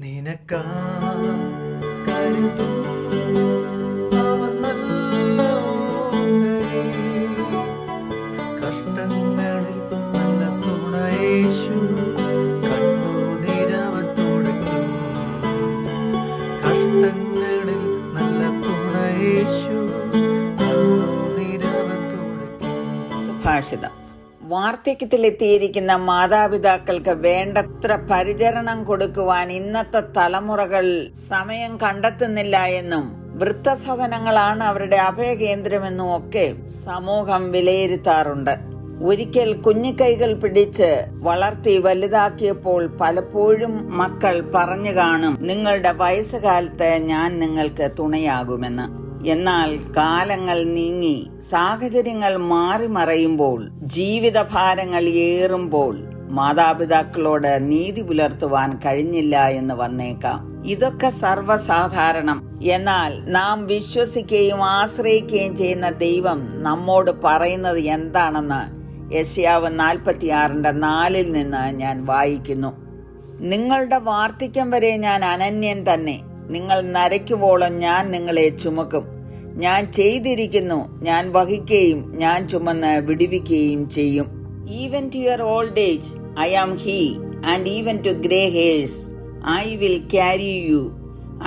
നിനക്കാ കരുതും അവൻ നല്ല. കഷ്ടങ്ങളിൽ നല്ല തുണയേശു കണ്ണുനീരവൻ തുടയ്ക്കും കഷ്ടങ്ങളിൽ നല്ല തുണയേശു കണ്ണുനീരവൻ തുടയ്ക്കും സുഭാഷിതം. വാർദ്ധക്യത്തിലെത്തിയിരിക്കുന്ന മാതാപിതാക്കൾക്ക് വേണ്ടത്ര പരിചരണം കൊടുക്കുവാൻ ഇന്നത്തെ തലമുറകൾ സമയം കണ്ടെത്തുന്നില്ല എന്നും വൃത്തസദനങ്ങളാണ് അവരുടെ അഭയകേന്ദ്രമെന്നും ഒക്കെ സമൂഹം വിലയിരുത്താറുണ്ട്. ഒരിക്കൽ കുഞ്ഞിക്കൈകൾ പിടിച്ച് വളർത്തി വലുതാക്കിയപ്പോൾ പലപ്പോഴും മക്കൾ പറഞ്ഞു കാണും നിങ്ങളുടെ വയസ്സുകാലത്ത് ഞാൻ നിങ്ങൾക്ക് തുണയാകുമെന്ന്. എന്നാൽ കാലങ്ങൾ നീങ്ങി സാഹചര്യങ്ങൾ മാറി മറയുമ്പോൾ ജീവിതഭാരങ്ങൾ ഏറുമ്പോൾ മാതാപിതാക്കളോട് നീതി പുലർത്തുവാൻ കഴിഞ്ഞില്ല എന്ന് വന്നേക്കാം. ഇതൊക്കെ സർവസാധാരണം. എന്നാൽ നാം വിശ്വസിക്കുകയും ആശ്രയിക്കുകയും ചെയ്യുന്ന ദൈവം നമ്മോട് പറയുന്നത് എന്താണെന്ന് യശ്യാവ് നാൽപ്പത്തിയാറിന്റെ നാലിൽ നിന്ന് ഞാൻ വായിക്കുന്നു. നിങ്ങളുടെ വാർദ്ധക്യം വരെ ഞാൻ അനന്യൻ തന്നെ. നിങ്ങൾ നരയ്ക്കുവോളം ഞാൻ നിങ്ങളെ ചുമക്കും. ഞാൻ ചെയ്തിരിക്കുന്നു ഞാൻ വഹിക്കുകയും ഞാൻ ചുമന്ന് വിടുവിക്കുകയും ചെയ്യും. Even to your old age I am he and even to grey hairs I will carry you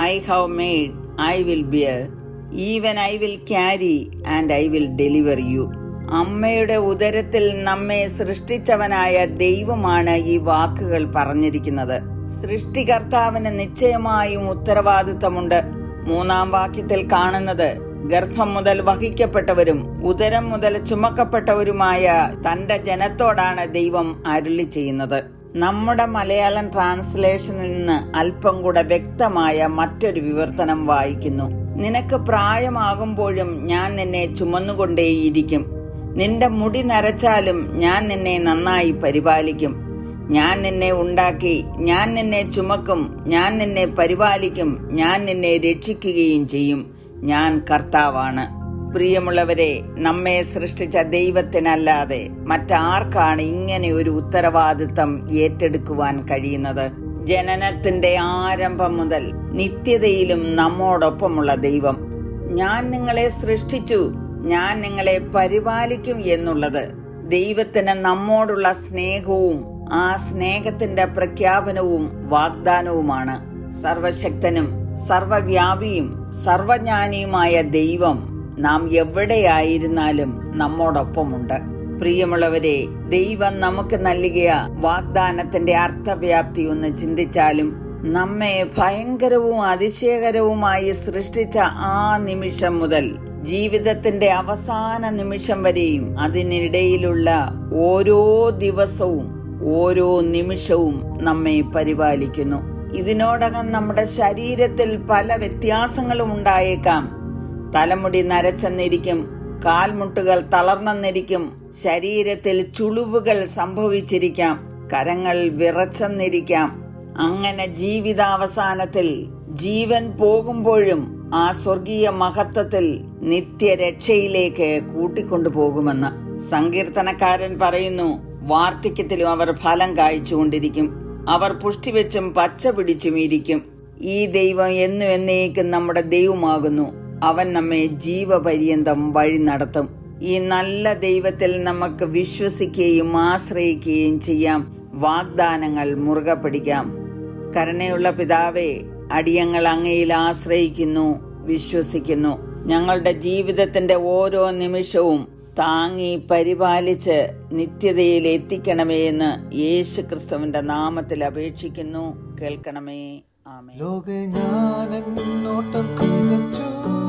I have made I will bear even I will carry and I will deliver you അമ്മയുടെ ഉദരത്തിൽ നമ്മെ സൃഷ്ടിച്ചവനായ ദൈവമാണ് ഈ വാക്കുകൾ പറഞ്ഞിരിക്കുന്നത്. സൃഷ്ടികർത്താവിന് നിശ്ചയമായും ഉത്തരവാദിത്തമുണ്ട് മൂന്നാം വാക്യത്തിൽ കാണുന്നത് ഗർഭം മുതൽ വഹിക്കപ്പെട്ടവരും ഉദരം മുതൽ ചുമക്കപ്പെട്ടവരുമായ തന്റെ ജനത്തോടാണ് ദൈവം അരുളി ചെയ്യുന്നത്. നമ്മുടെ മലയാളം ട്രാൻസ്ലേഷനിൽ നിന്ന് അല്പം കൂടെ വ്യക്തമായ മറ്റൊരു വിവർത്തനം വായിക്കുന്നു. നിനക്ക് പ്രായമാകുമ്പോഴും ഞാൻ നിന്നെ ചുമന്നുകൊണ്ടേയിരിക്കും. നിന്റെ മുടി നരച്ചാലും ഞാൻ നിന്നെ നന്നായി പരിപാലിക്കും. ഞാൻ നിന്നെ ഉണ്ടാക്കി ഞാൻ നിന്നെ ചുമക്കും ഞാൻ നിന്നെ പരിപാലിക്കും ഞാൻ നിന്നെ രക്ഷിക്കുകയും ചെയ്യും. ഞാൻ കർത്താവാണ്. പ്രിയമുള്ളവരെ നമ്മെ സൃഷ്ടിച്ച ദൈവത്തിനല്ലാതെ മറ്റാർക്കാണ് ഇങ്ങനെ ഒരു ഉത്തരവാദിത്തം ഏറ്റെടുക്കുവാൻ കഴിയുന്നത്? ജനനത്തിന്റെ ആരംഭം മുതൽ നിത്യതയിലും നമ്മോടൊപ്പമുള്ള ദൈവം. ഞാൻ നിങ്ങളെ സൃഷ്ടിച്ചു ഞാൻ നിങ്ങളെ പരിപാലിക്കും എന്നുള്ളത്. ദൈവത്തിന് നമ്മോടുള്ള സ്നേഹവും ആ സ്നേഹത്തിന്റെ പ്രഖ്യാപനവും വാഗ്ദാനവുമാണ്. സർവശക്തനും സർവവ്യാപിയും സർവജ്ഞാനിയുമായ ദൈവം നാം എവിടെയായിരുന്നാലും നമ്മോടൊപ്പമുണ്ട്. പ്രിയമുള്ളവരെ ദൈവം നമുക്ക് നൽകിയ വാഗ്ദാനത്തിന്റെ അർത്ഥവ്യാപ്തി ഒന്ന് ചിന്തിച്ചാലും നമ്മെ ഭയങ്കരവും അതിശയകരവുമായി സൃഷ്ടിച്ച ആ നിമിഷം മുതൽ ജീവിതത്തിന്റെ അവസാന നിമിഷം വരെയും അതിനിടയിലുള്ള ഓരോ ദിവസവും ഓരോ നിമിഷവും നമ്മെ പരിപാലിക്കുന്നു. ഇതിനോടകം നമ്മുടെ ശരീരത്തിൽ പല വ്യത്യാസങ്ങളും ഉണ്ടായേക്കാം. തലമുടി നരച്ചെന്നിരിക്കും കാൽമുട്ടുകൾ തളർന്നെന്നിരിക്കും ശരീരത്തിൽ ചുളിവുകൾ സംഭവിച്ചിരിക്കാം കരങ്ങൾ വിറച്ചെന്നിരിക്കാം. അങ്ങനെ ജീവിതാവസാനത്തിൽ ജീവൻ പോകുമ്പോഴും ആ സ്വർഗീയ മഹത്വത്തിൽ നിത്യരക്ഷയിലേക്ക് കൂട്ടിക്കൊണ്ടുപോകുമെന്ന് സങ്കീർത്തനക്കാരൻ പറയുന്നു വാർദ്ധക്യത്തിലും അവർ ഫലം കായ്ച്ചുകൊണ്ടിരിക്കും അവർ പുഷ്ടിവെച്ചും പച്ച പിടിച്ചും ഇരിക്കും. ഈ ദൈവം എന്നു എന്നേക്കും നമ്മുടെ ദൈവമാകുന്നു. അവൻ നമ്മെ ജീവപര്യന്തം വഴി നടത്തും. ഈ നല്ല ദൈവത്തിൽ നമുക്ക് വിശ്വസിക്കുകയും ആശ്രയിക്കുകയും ചെയ്യാം. വാഗ്ദാനങ്ങൾ മുറുകെ പിടിക്കാം. കരുണയുള്ള പിതാവേ അടിയങ്ങൾ അങ്ങയിൽ ആശ്രയിക്കുന്നു വിശ്വസിക്കുന്നു. ഞങ്ങളുടെ ജീവിതത്തിന്റെ ഓരോ നിമിഷവും താങ്ങി പരിപാലിച്ച് നിത്യതയിൽ എത്തിക്കണമേ എന്ന് യേശു ക്രിസ്തുവിന്റെ നാമത്തിൽ അപേക്ഷിക്കുന്നു. കേൾക്കണമേ. ആമേ ലോക ഞാൻ എന്നോട്ടം തികച്ചു.